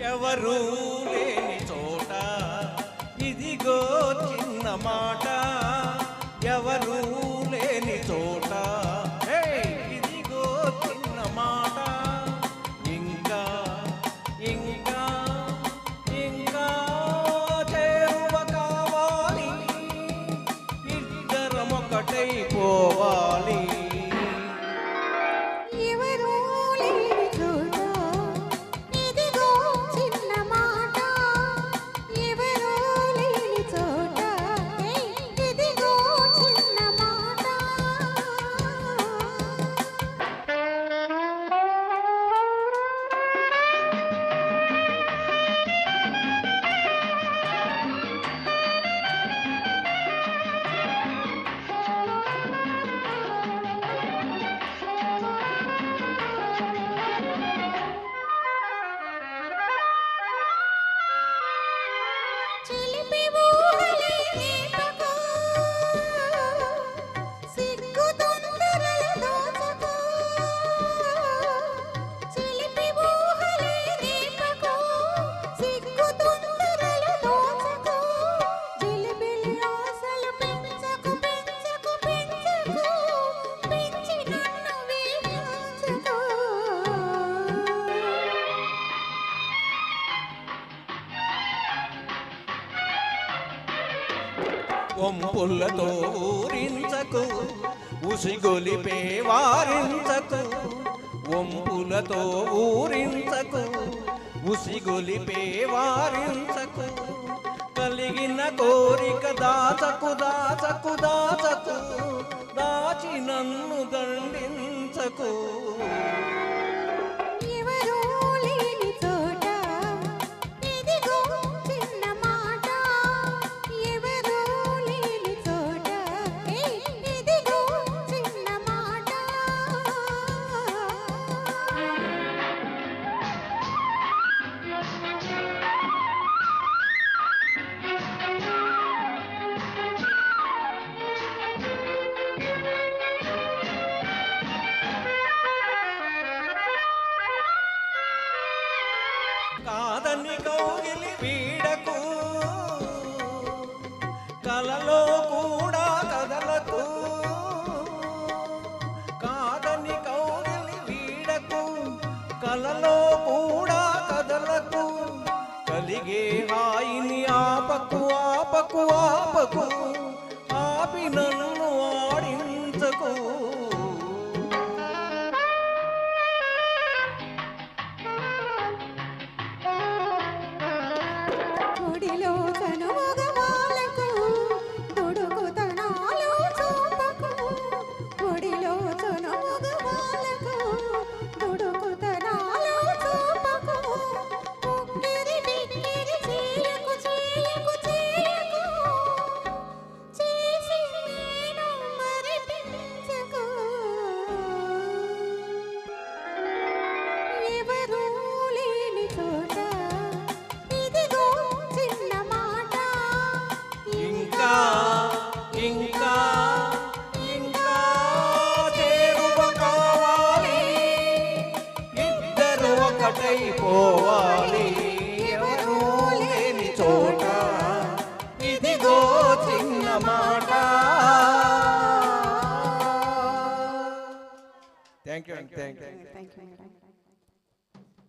ఎవరు లేని చోట. ఇదిగో చిన్న మాట. ఎవరు లేని చోట. హే, ఇదిగో చిన్న మాట. ఇంకా ఇంకా ఇంకా చేరువ కావాలి. ఇద్దరం ఒకటైపోవాలి. వంపులతో ఊరించకు ఉసిగొలిపే వారించకు వంపులతో ఊరించకు ఉసిగొలిపే వారించకు కలిగిన కోరిక దాచకు దాచకు దాచకు దాచి నన్ను దండించకు. ఆపకు ఆపకు ఆపకు. ఆపినను ఇద్దరు ఒకటైపోవాలి ఎవరు లేని చోట ఇదిగో చిన్న మాట thank you thank you thank you